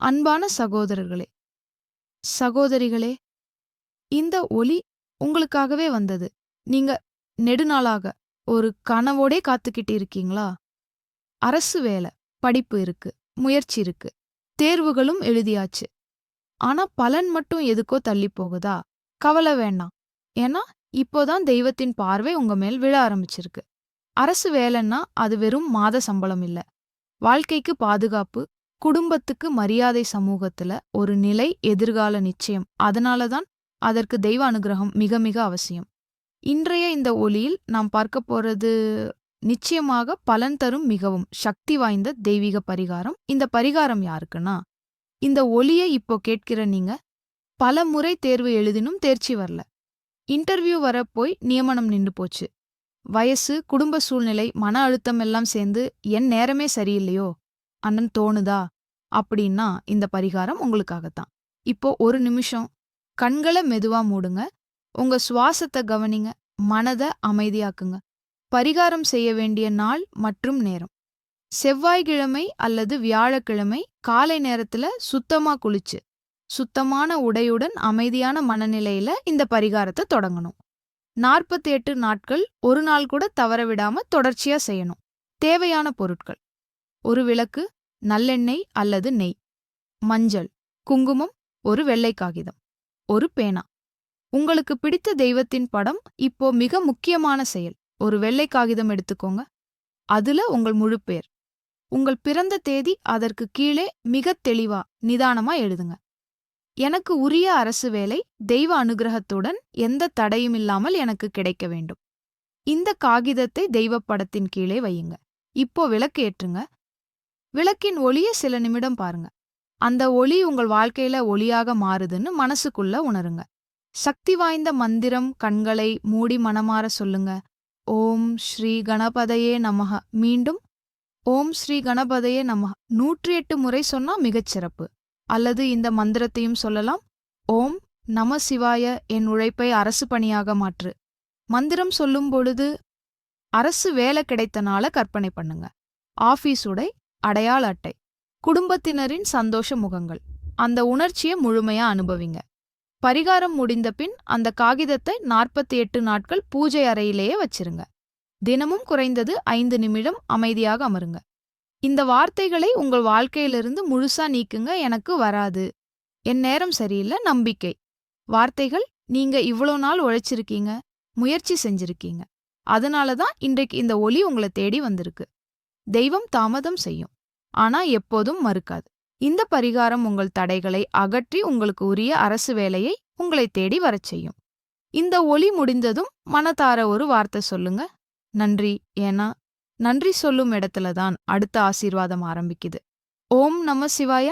அன்பான சகோதரர்களே சகோதரிகளே இந்த ஒலி உங்களுக்காகவே வந்தது. நீங்க நெடுநாளாக ஒரு கனவோடே காத்துக்கிட்டு இருக்கீங்களா? அரசு வேலை படிப்பு இருக்கு முயற்சி இருக்கு தேர்வுகளும் எழுதியாச்சு. ஆனா பலன் மட்டும் எதுக்கோ தள்ளி போகுதா? கவலை வேண்டாம் ஏன்னா இப்போதான் தெய்வத்தின் பார்வை உங்க மேல் விழ ஆரம்பிச்சிருக்கு. அரசு வேலைன்னா அது வெறும் மாத சம்பளம் இல்ல. வாழ்க்கைக்கு பாதுகாப்பு குடும்பத்துக்கு மரியாதை சமூகத்துல ஒரு நிலை எதிர்கால நிச்சயம். அதனால தான் அதற்கு தெய்வ அனுகிரகம் மிக மிக அவசியம். இன்றைய இந்த ஒளியில் நாம் பார்க்க போறது நிச்சயமாக பலன் தரும் மிகவும் சக்தி வாய்ந்த தெய்வீக பரிகாரம். இந்த பரிகாரம் யாருக்குன்னா இந்த ஒலியை இப்போ கேட்கிற நீங்க பல முறை தேர்வு எழுதினும் தேர்ச்சி வரல. இன்டர்வியூ வர போய் நியமனம் நின்று போச்சு. வயசு குடும்ப சூழ்நிலை மன அழுத்தம் எல்லாம் சேர்ந்து என் நேரமே சரியில்லையோ? அண்ணன் தோணுதா? அப்படின்னா இந்த பரிகாரம் உங்களுக்காகத்தான். இப்போ ஒரு நிமிஷம். கண்களை மெதுவா மூடுங்க. உங்க சுவாசத்தை கவனிங்க. மனதை அமைதியாக்குங்க. பரிகாரம் செய்ய வேண்டிய நாள் மற்றும் நேரம். செவ்வாய்க்கிழமை அல்லது வியாழக்கிழமை காலை நேரத்துல சுத்தமா குளிச்சு சுத்தமான உடையுடன் அமைதியான மனநிலையில இந்த பரிகாரத்தை தொடங்கணும். நாற்பத்தி எட்டு நாட்கள் ஒரு நாள் கூட தவற விடாம தொடர்ச்சியா செய்யணும். தேவையான பொருட்கள். ஒரு விளக்கு நல்லெண்ணெய் அல்லது நெய். மஞ்சள் குங்குமம் ஒரு வெள்ளை காகிதம் ஒரு பேனா. உங்களுக்கு பிடித்த தெய்வத்தின் படம் இப்போ மிக முக்கியமான செயல். ஒரு வெள்ளை காகிதம் எடுத்துக்கோங்க. அதுல உங்கள் முழு பேர். உங்கள் பிறந்த தேதி அதற்கு கீழே மிகத் தெளிவா நிதானமா எழுதுங்க. எனக்கு உரிய அரசு வேலை தெய்வ அனுகிரகத்துடன் எந்த தடையும் இல்லாமல் எனக்கு கிடைக்க வேண்டும். இந்த காகிதத்தை தெய்வப் படத்தின் கீழே வையுங்க. இப்போ விளக்கு ஏற்றுங்க. விளக்கின் ஒளிய சில நிமிடம் பாருங்க. அந்த ஒளி உங்கள் வாழ்க்கையில ஒளியாக மாறுதுன்னு மனசுக்குள்ள உணருங்க. சக்தி வாய்ந்த மந்திரம் கண்களை மூடி மனமாற சொல்லுங்க. ஓம் ஸ்ரீ கணபதையே நமக மீண்டும் ஓம் ஸ்ரீ கணபதையே நமக நூற்றி எட்டு முறை சொன்னா மிகச் சிறப்பு. அல்லது இந்த மந்திரத்தையும் சொல்லலாம். ஓம் நம சிவாய என் உழைப்பை அரசு பணியாக மாற்று. மந்திரம் சொல்லும் பொழுது அரசு வேலை கிடைத்தனால கற்பனை பண்ணுங்க. ஆபீஸ் உடை அடையாள அட்டை. குடும்பத்தினரின் சந்தோஷ முகங்கள். அந்த உணர்ச்சியை முழுமையா அனுபவிங்க. பரிகாரம் முடிந்த பின் அந்த காகிதத்தை நாற்பத்தி எட்டு நாட்கள் பூஜை அறையிலேயே வச்சிருங்க. தினமும் குறைந்தது ஐந்து நிமிடம் அமைதியாக அமருங்க. இந்த வார்த்தைகளை உங்கள் வாழ்க்கையிலிருந்து முழுசா நீக்குங்க எனக்கு வராது. என் நேரம் சரியில்லை நம்பிக்கை. வார்த்தைகள் நீங்க இவ்வளோ நாள் உழைச்சிருக்கீங்க முயற்சி செஞ்சிருக்கீங்க. அதனால தான் இன்றைக்கு இந்த ஒலி உங்களை தேடி வந்திருக்கு. தெய்வம் தாமதம் செய்யும். ஆனா எப்போதும் மறுக்காது. இந்த பரிகாரம் உங்கள் தடைகளை அகற்றி உங்களுக்கு உரிய அரசு வேலையை உங்களை தேடி வரச் செய்யும். இந்த ஒளி முடிந்ததும் மனதார ஒரு வார்த்தை சொல்லுங்க. நன்றி. ஏன்னா நன்றி சொல்லும் இடத்துல தான் அடுத்த ஆசீர்வாதம் ஆரம்பிக்குது. ஓம் நம சிவாய.